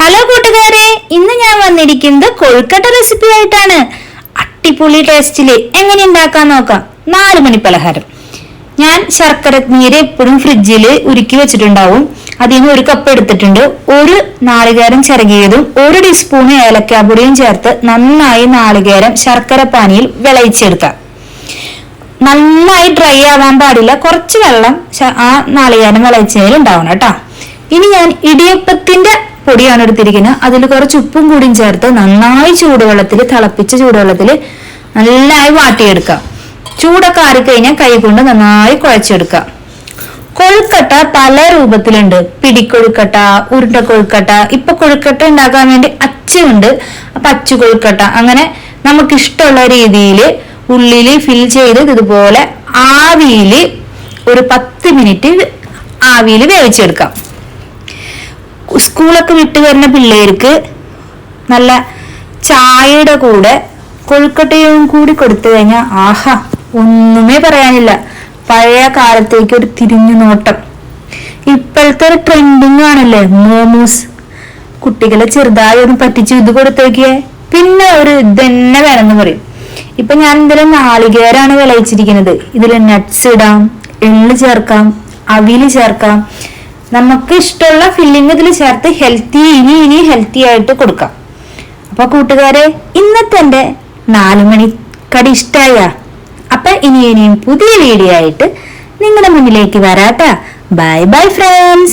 Hello കൂട്ടുകാരെ ഇന്ന് ഞാൻ വന്നിരിക്കുന്നത് കൊഴുക്കട്ട റെസിപ്പി ആയിട്ടാണ്. അട്ടിപ്പൊളി ടേസ്റ്റിൽ എങ്ങനെ ഉണ്ടാക്കാൻ നോക്കാം. നാല് മണി പലഹാരം. ഞാൻ ശർക്കര നീര് എപ്പോഴും ഫ്രിഡ്ജിൽ ഉരുക്കി വെച്ചിട്ടുണ്ടാവും. അതിൽ നിന്ന് ഒരു കപ്പ് എടുത്തിട്ടുണ്ട്. ഒരു നാളികേരം ചിറകിയതും ഒരു ടീസ്പൂൺ ഏലക്കാപ്പൊടിയും ചേർത്ത് നന്നായി നാളികേരം ശർക്കര പാനിയിൽ വിളയിച്ചെടുക്കാം. നന്നായി ഡ്രൈ ആവാൻ പാടില്ല. കുറച്ച് വെള്ളം ആ നാളികേരം വിളയിച്ചതിൽ ഉണ്ടാവണം കേട്ടോ. ഇനി ഞാൻ ഇടിയപ്പത്തിന്റെ പൊടിയാണ് എടുത്തിരിക്കുന്നത്. അതിൽ കുറച്ച് ഉപ്പും കൂടിയും ചേർത്ത് നന്നായി ചൂടുവെള്ളത്തിൽ തിളപ്പിച്ച ചൂടുവെള്ളത്തിൽ നന്നായി വാട്ടിയെടുക്കാം ചൂടൊക്കെ ആറിക്കഴിഞ്ഞാൽ കൈ കൊണ്ട് നന്നായി കുഴച്ചെടുക്കാം കൊഴുക്കട്ട പല രൂപത്തിലുണ്ട്. പിടിക്കൊഴുക്കട്ട ഉരുണ്ട കൊഴുക്കട്ട ഇപ്പൊ കൊഴുക്കട്ട ഉണ്ടാക്കാൻ വേണ്ടി അച്ചുണ്ട് അപ്പൊ അച്ചു കൊഴുക്കട്ട അങ്ങനെ നമുക്ക് ഇഷ്ടമുള്ള രീതിയിൽ ഉള്ളിൽ ഫിൽ ചെയ്ത് ഇതുപോലെ ആവിയിൽ ഒരു പത്ത് മിനിറ്റ് ആവിയിൽ വേവിച്ചെടുക്കാം. സ്കൂളൊക്കെ വിട്ട് വരുന്ന പിള്ളേർക്ക് നല്ല ചായയുടെ കൂടെ കൊഴുക്കട്ടയും കൂടി കൊടുത്തു കഴിഞ്ഞാൽ ആഹാ ഒന്നുമേ പറയാനില്ല. പഴയ കാലത്തേക്ക് ഒരു തിരിഞ്ഞു നോട്ടം. ഇപ്പോഴത്തെ ഒരു ട്രെൻഡിങ് ആണല്ലേ മോമോസ്. കുട്ടികളെ ചെറുതായി ഒന്ന് പറ്റിച്ച് ഇത് കൊടുത്തേക്കേ. പിന്നെ ഒരു ഇതന്നെ വേണമെന്ന് പറയും. ഇപ്പൊ ഞാൻ ഇതിൽ നാളികേരാണ് വിളയിച്ചിരിക്കുന്നത്. ഇതിൽ നട്ട്സ് ഇടാം എള്ള് ചേർക്കാം അവിൽ ചേർക്കാം നമുക്ക് ഇഷ്ടമുള്ള ഫില്ലിംഗ് ഇതിൽ ചേർത്ത് ഹെൽത്തി ഇനി ഇനി ഹെൽത്തി ആയിട്ട് കൊടുക്കാം. അപ്പൊ കൂട്ടുകാരെ ഇന്നത്തെ എന്റെ നാലുമണി കടി ഇഷ്ടായ. അപ്പൊ ഇനി ഇനിയും പുതിയ വീഡിയോ ആയിട്ട് നിങ്ങളുടെ മുന്നിലേക്ക് വരാട്ടാ. Bye bye friends